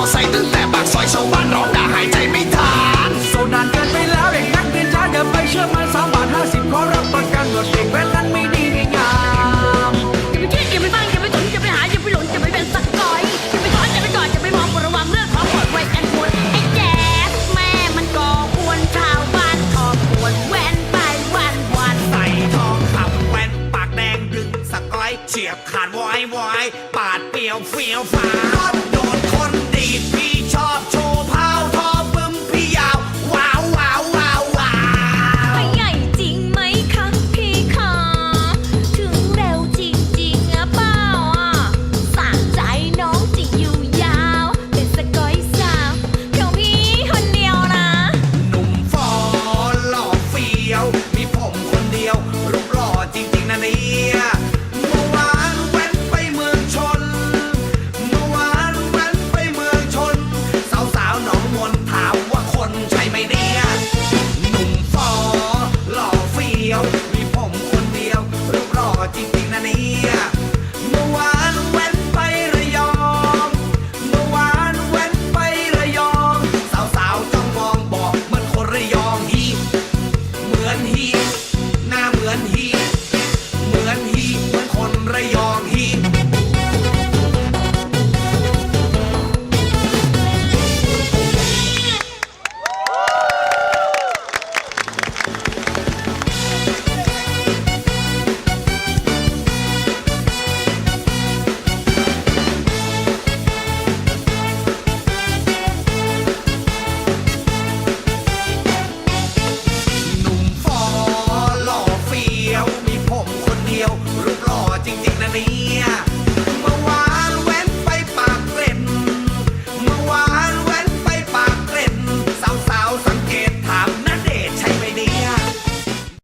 อไซค์ตั้งแต่ปากซอยชาวบ้านร้องด่าหายใจไม่ทันโซนานเกินไปแล้วเด็กนักเรียนจ้าเดินไปเชื่อมันสามบาทห้าสิบขอรับประกันว่าเด็กแว้นนั้นไม่ดีไม่งามอย่าไปคิดอย่าไปบ้างอย่าไปสนอย่าไปหาอย่าไปหลงอย่าไปเป็นสักก้อยอย่าไปถอนอย่าไปก่อนอย่าไปมองประวังเรื่องของกดไว้กันหมดไอ้แก๊สแม่มันก่อกวนชาวบ้านทอกวนแว่นไปวันวันใส่ทองคำแว้นปากแดงดึงสกอยเฉียบขาดวอยวอยปาดเปรียวเฟี้ยวฟ้า and he